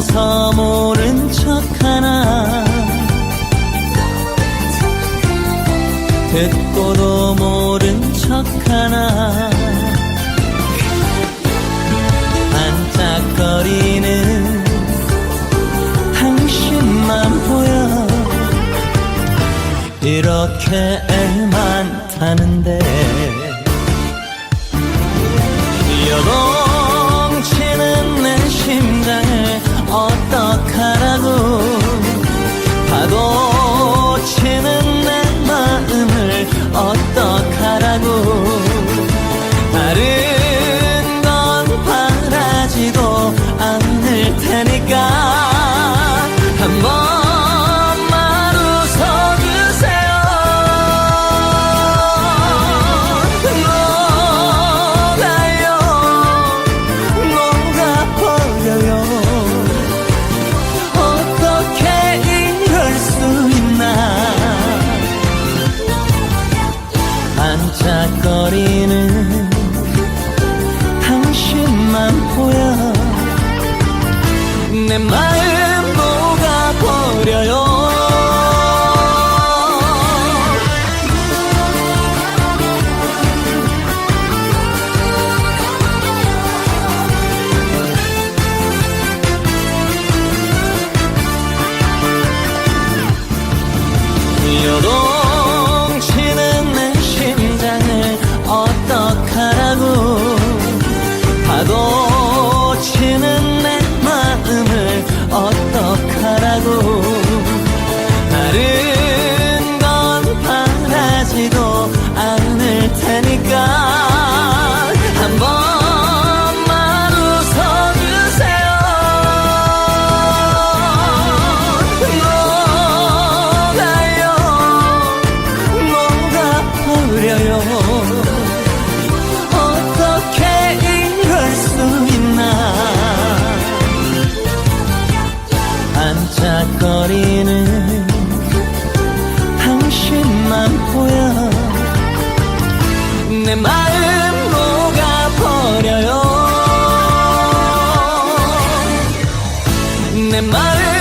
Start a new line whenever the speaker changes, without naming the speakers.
알면서 모른 척 하나 듣고도 모른 척 하나 반짝거리는 당신만 보여 이렇게 애만 타는데 한 번만 웃어주세요. 녹아요? 녹아버려요. 어떻게 이럴 수 있나. 반짝거리는 당신만 보여. 내 마음 어떻게 이럴 수 있나. 반짝거리는 당신만 보여. 내 마음 녹아버려요. 내 마음